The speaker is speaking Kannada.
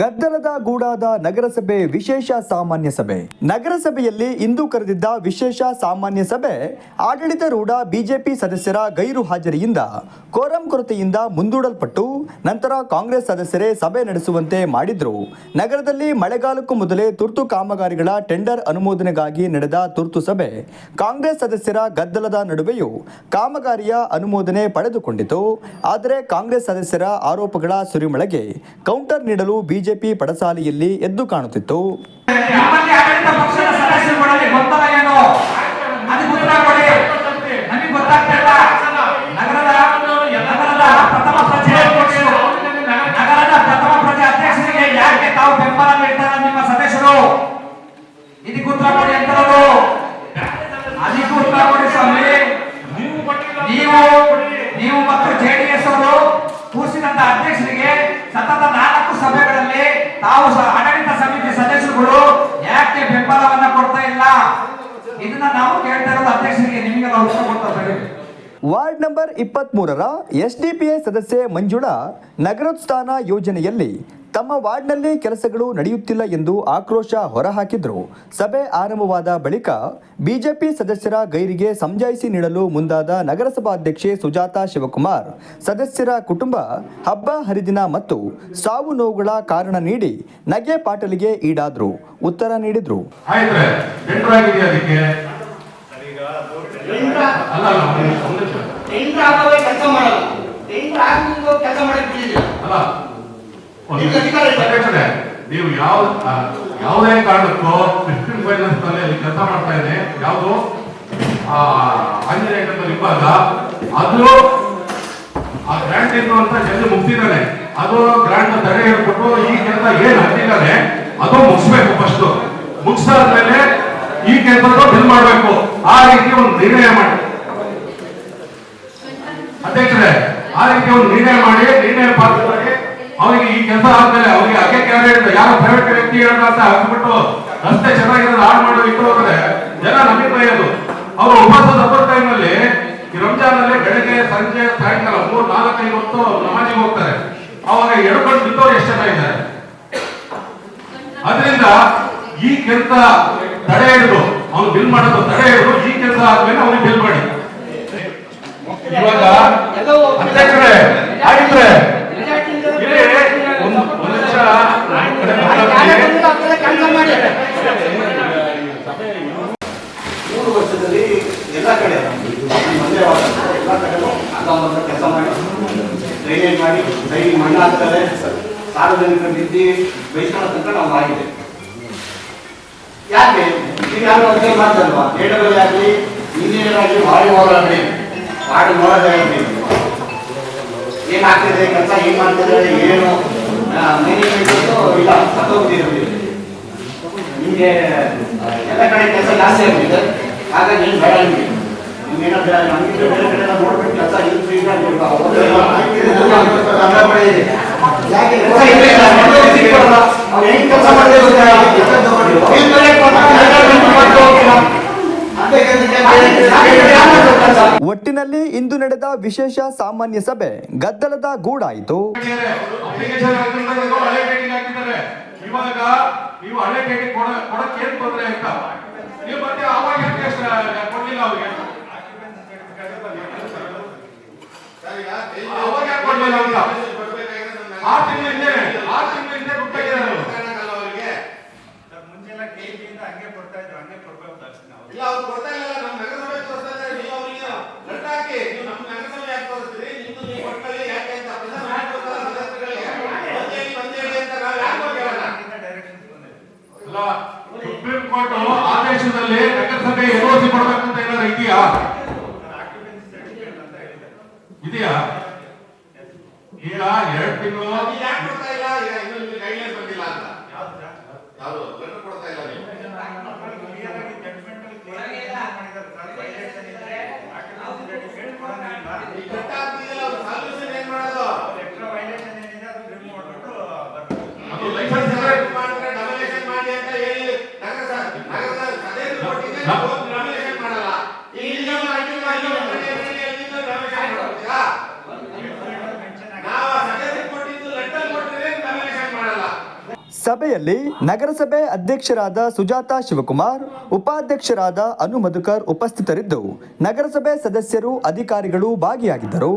ಗದ್ದಲದ ಗೂಡಾದ ನಗರಸಭೆ ವಿಶೇಷ ಸಾಮಾನ್ಯ ಸಭೆ. ನಗರಸಭೆಯಲ್ಲಿ ಇಂದು ಕರೆದಿದ್ದ ವಿಶೇಷ ಸಾಮಾನ್ಯ ಸಭೆ ಆಡಳಿತಾರೂಢ ಬಿಜೆಪಿ ಸದಸ್ಯರ ಗೈರು ಹಾಜರಿಯಿಂದ ಕೋರಂ ಕೊರತೆಯಿಂದ ಮುಂದೂಡಲ್ಪಟ್ಟು ನಂತರ ಕಾಂಗ್ರೆಸ್ ಸದಸ್ಯರೇ ಸಭೆ ನಡೆಸುವಂತೆ ಮಾಡಿದ್ರು. ನಗರದಲ್ಲಿ ಮಳೆಗಾಲಕ್ಕೂ ಮೊದಲೇ ತುರ್ತು ಕಾಮಗಾರಿಗಳ ಟೆಂಡರ್ ಅನುಮೋದನೆಗಾಗಿ ನಡೆದ ತುರ್ತು ಸಭೆ ಕಾಂಗ್ರೆಸ್ ಸದಸ್ಯರ ಗದ್ದಲದ ನಡುವೆಯೂ ಕಾಮಗಾರಿಯ ಅನುಮೋದನೆ ಪಡೆದುಕೊಂಡಿತು. ಆದರೆ ಕಾಂಗ್ರೆಸ್ ಸದಸ್ಯರ ಆರೋಪಗಳ ಸುರಿಮಳೆಗೆ ಕೌಂಟರ್ ನೀಡಲು ಬಿಜೆಪಿ ಪಡಸಾಲೆಯಲ್ಲಿ ಎದ್ದು ಕಾಣುತ್ತಿತ್ತು. ನೀವು ಮತ್ತು ಜೆಡಿಎಸ್ ಅವರು ಕೂರಿಸಿದಂತ ಅಧ್ಯಕ್ಷರಿಗೆ ಸತತ ನಾಲ್ಕು ಸಭೆಗಳಲ್ಲಿ ತಾವು ಆಡಳಿತ ಸಮಿತಿ ಸದಸ್ಯರುಗಳು ಯಾಕೆ ಬೆಂಬಲವನ್ನ ಕೊಡ್ತಾ ಇಲ್ಲ? ಇದನ್ನ ನಾವು ಕೇಳ್ತಾ ಇರೋದು ಅಧ್ಯಕ್ಷರಿಗೆ ನಿಮಗೆಲ್ಲ ಉತ್ತರ ಕೊಡ್ತಾರೆ ವಾರ್ಡ್ ನಂಬರ್ ಇಪ್ಪತ್ಮೂರರ ಎಸ್ಡಿಪಿಐ ಸದಸ್ಯೆ ಮಂಜುಳಾ ನಗರೋತ್ಥಾನ ಯೋಜನೆಯಲ್ಲಿ ತಮ್ಮ ವಾರ್ಡ್ನಲ್ಲಿ ಕೆಲಸಗಳು ನಡೆಯುತ್ತಿಲ್ಲ ಎಂದು ಆಕ್ರೋಶ ಹೊರಹಾಕಿದ್ರು. ಸಭೆ ಆರಂಭವಾದ ಬಳಿಕ ಬಿಜೆಪಿ ಸದಸ್ಯರ ಗೈರಿಗೆ ಸಮಜಾಯಿಸಿ ನೀಡಲು ಮುಂದಾದ ನಗರಸಭಾಧ್ಯಕ್ಷೆ ಸುಜಾತಾ ಶಿವಕುಮಾರ್, ಸದಸ್ಯರ ಕುಟುಂಬ ಹಬ್ಬ, ಹರಿದಿನ ಮತ್ತು ಸಾವು ನೋವುಗಳ ಕಾರಣ ನೀಡಿ ನಗೆ ಪಾಟಲಿಗೆ ಈಡಾದ್ರು. ಉತ್ತರ ನೀಡಿದ್ರು ಆಯ್ತ್ರೆ ಟೆಂಡರ್ ಆಗಿದೆಯಾ ಅದಕ್ಕೆ ಅಲ್ಲ ಅಲ್ಲ ಒಂದು- ಒಂದು ನಿಮಿಷ. ಟೆಂಡರ್ ಕೆಲಸ ಮಾಡಲ್ಲ ಟೆಂಡರ್ ಆಗ್ಲಿಂದ ಕೆಲಸ ಮಾಡಕ್ ಬಿಟ್ಟಿಲ್ಲ ಅಲ್ಲ ನೀವು ಯಾವ ಯಾವುದೇ ಕಾರಣಕ್ಕೂ ಡಿಸ್ಟ್ರಿಕ್ಟ್ ಫೈನಾನ್ಸ್ನಲ್ಲಿ ಕೆಲಸ ಮಾಡ್ತಾ ಇದೆ ಯಾವುದು? ಆಂಜನೇಯ ಇವಾಗ ಅದು ಆ ಗ್ರ್ಯಾಂಡ್ ಏನು ಅಂತ ಜಲ್ದಿ ಮುಗಿಸಿದ್ದಾನೆ ಅದು ಗ್ರಾಂಟ್ ತಡೆ ಹೇಳ್ಬಿಟ್ಟು ಈ ಕೆಲಸ ಏನ್ ಹಾಕಿದ್ದಾನೆ ಅದು ಮುಗಿಸ್ಬೇಕು ಫಸ್ಟ್ ಮುಗಿಸಾದ್ಮೇಲೆ ಈ ಕೆಲಸದ ಬಿಲ್ ಮಾಡಬೇಕು. ಆ ರೀತಿ ಒಂದು ನಿರ್ಣಯ ಮಾಡಿ. ಅಧ್ಯಕ್ಷರೇ ಆ ರೀತಿ ಒಂದು ನಿರ್ಣಯ ಮಾಡಿ, ನಿರ್ಣಯ ಪಾತ್ರವಾಗಿ ಅವರಿಗೆ ಈ ಕೆಲಸ ಆದ್ಮೇಲೆ ಅವರಿಗೆ ಅಕ್ಕೆ ಕ್ಯಾರೆಟ್ ಯಾರು ಪ್ರೈವೇಟ್ ವ್ಯಕ್ತಿ ಅಂತ ಹಾಕ್ಬಿಟ್ಟು ರಸ್ತೆ ಚೆನ್ನಾಗಿರೋದು ಹಾಳು ಮಾಡೋ ಇಟ್ಟು ಜನ ನಮಗೆ ಬೈಯೋದು ಅವರು ಉಪವಾಸ ಸಬ್ಬರ್ ಟೈಮ್ ಈ ರಂಜಾನ್ ಅಲ್ಲಿ ಬೆಳಗ್ಗೆ, ಸಂಜೆ, ಸಾಯಂಕಾಲ ಮೂರ್ ನಾಲ್ಕೈದು ಹೊತ್ತು ನಮಾಜಿಗೆ ಹೋಗ್ತಾರೆ. ಅವಾಗ ಎಡ್ಕೊಂಡು ಬಿದ್ದವ್ರು ಎಷ್ಟು ಜನ ಇದ್ದಾರೆ? ಅದರಿಂದ ಈ ಕೆಲಸ ತಡೆ ಹಿಡಿದು, ಅವ್ನು ಬಿಲ್ ಮಾಡೋದು ತಡೆ ಹಿಡಿದು ಈ ಕೆಲಸ ಆದ್ಮೇಲೆ ಮಾಡಿ ಇವಾಗ ಅಧ್ಯಕ್ಷರೇ ಆಯ್ತ್ರೆ. ಇಲ್ಲಿ ಒಂದು ಒಂದು ನಿಮಿಷ. ಮೂರು ವರ್ಷದಲ್ಲಿ ಎಲ್ಲ ಕಡೆ ಎಲ್ಲ ಕೆಲಸ ಮಾಡಿ. ಡ್ರೈನೇಜ್ ಮಾಡಿ ಡೈಲಿ ಮಣ್ಣು ಹಾಕ್ತಾರೆ. ಸಾರ್ವಜನಿಕರ ನಿಂತು ಬೈಸ್ಕೊಳ್ಳೋ ತನಕ ನಾವು ಆಗಿದೆ ಯಾಕೆ? ಈಗ ಯಾರು ಅದೇ ಮಾತಲ್ವಾ ಏಡರಲ್ಲಿ ಆಗಲಿ ಇಂಜಿನಿಯರ್ ಆಗಲಿ ವಾಯುವಾರ ಮಾಡಿ ನೋಡೋದಾಗಲಿ ಏನಾಗ್ತಿದೆ ಕೆಲಸ, ಏನ್ ಮಾಡ್ತಿದ್ದಾರೆ, ಏನು? ಮ್ಯಾನೇಜ್ಮೆಂಟ್ ಇಲ್ಲ ನಿಮಗೆ ಎಲ್ಲ ಕಡೆ ಕೆಲಸ ಜಾಸ್ತಿ ಆಗಿದೆ ಹಾಗಾಗಿ ಏನು ಬೇಡ ನಿಮಗೆ. ನಿಮ್ಗೇನೋ ನಮಗೆ ಬೇರೆ ಕಡೆ ನೋಡ್ಬಿಟ್ಟು ಕೆಲಸ ಇಲ್ಲಿ ಫ್ರೀ ಯಾಕೆ ಕೆಲಸ ಇಲ್ಲೇ ಇಲ್ಲ, ಮಂಡ್ಯದಲ್ಲಿ ಸಿಕ್ಕೊಡಲ್ಲ. ಅವ್ರು ಹೆಂಗ್ ಕೆಲಸ ಮಾಡ್ತಾರೆ ಗೊತ್ತಾ? ಏನ್ ಬೇರೆ ಕೊಡ್ತಾರೆ, ಮ್ಯಾನೇಜ್ಮೆಂಟ್ ಮಾಡ್ತಾ ಹೋಗ್ತೀರಾ? ಅಂತ ಕೆಲಸಕ್ಕೆ ಬೇರೆ ಕಡೆ ಯಾರ್ ಮಾಡ್ತಾರೆ ಕೆಲಸ? ಒಟ್ಟಿನಲ್ಲಿ ಇಂದು ನಡೆದ ವಿಶೇಷ ಸಾಮಾನ್ಯ ಸಭೆ ಗದ್ದಲದ ಗೂಡಾಯಿತು ಅಪ್ಲಿಕೇಶನ್ ಹಾಕಿದ್ದಾರೆ ಇದು ಹಳೆ ಡೇಟಿಗೆ ಹಾಕಿದ್ದಾರೆ ಇವಾಗ ನೀವು ಹಳೆ ಡೇಟಿಗೆ ಕೊಡ ಕೊಡಕ್ಕೆ ಏನ್ ತೊಂದರೆ ಅಂತ ನೀವು ಮತ್ತೆ ಅವಾಗ ಯಾಕೆ ಅಷ್ಟು ಕೊಡ್ಲಿಲ್ಲ ಅವ್ರಿಗೆ ಅವಾಗ ಯಾಕೆ ಕೊಡ್ಲಿಲ್ಲ ಅಂತ ಆರು ತಿಂಗಳ ಹಿಂದೆ ಆರು ತಿಂಗಳ ಹಿಂದೆ ದುಡ್ಡು ತೆಗೆದಾರೆ ಅವ್ರು. ಮುಂಚೆಲ್ಲ ಕೆಜಿಯಿಂದ ಇಂದು ನಡೆದ ವಿಶೇಷ ಸಾಮಾನ್ಯ ಸಭೆ ಗದ್ದಲದ ಗೂಡಾಯಿತು. ಇಲ್ಲ ಅವ್ರು ಕೊಡ್ತಾ ಇಲ್ಲ ನಮ್ಮ ನಗರಸಭೆ ತೋರಿಸ್ತಾ ಇದ್ದಾರೆ ನೀವು ಅವರಿಗೆ ಲೆಟರ್ ಹಾಕಿ ನೀವು ನಮ್ಮ ನಗರಸಭೆ ಯಾಕೆ ತೋರಿಸ್ತೀರಿ ನಿಮ್ದು ನೀವು ಕೊಟ್ಟಲ್ಲಿ ಯಾಕೆ ಅಂತ ಪ್ರಧಾನ ಮಾಡ್ಕೊಡ್ತಾರೆ ಸದಸ್ಯರುಗಳಿಗೆ ಬಂದೇಳಿ ಬಂದೇಳಿ ಅಂತ ನಾವು ಯಾಕೆ ಹೋಗ್ಯಾರಲ್ಲ ಡೈರೆಕ್ಷನ್ಸ್ ಬಂದಿದೆ ಅಲ್ಲ ಕೋರ್ಟ್ ಆದೇಶದಲ್ಲಿ ನಗರಸಭೆ ಎನ್ಒಸಿ ಕೊಡ್ಬೇಕಂತ ಏನಾದ್ರು ಇದೆಯಾ? ಇದೆಯಾ? ಈಗ ಎರಡು ತಿಂಗಳು? ಯಾಕೆ ಇಲ್ಲ? ಗೈಡ್ಲೈನ್ಸ್ ಬಂದಿಲ್ಲ ಅಂತ. ಯಾವ್ದು? ಸಭೆಯಲ್ಲಿ ನಗರಸಭೆ ಅಧ್ಯಕ್ಷರಾದ ಸುಜಾತಾ ಶಿವಕುಮಾರ್ ಉಪಾಧ್ಯಕ್ಷರಾದ ಅನು ಮಧುಕರ್ ಉಪಸ್ಥಿತರಿದ್ದು ನಗರಸಭೆ ಸದಸ್ಯರು ಅಧಿಕಾರಿಗಳು ಭಾಗಿಯಾಗಿದ್ದರು.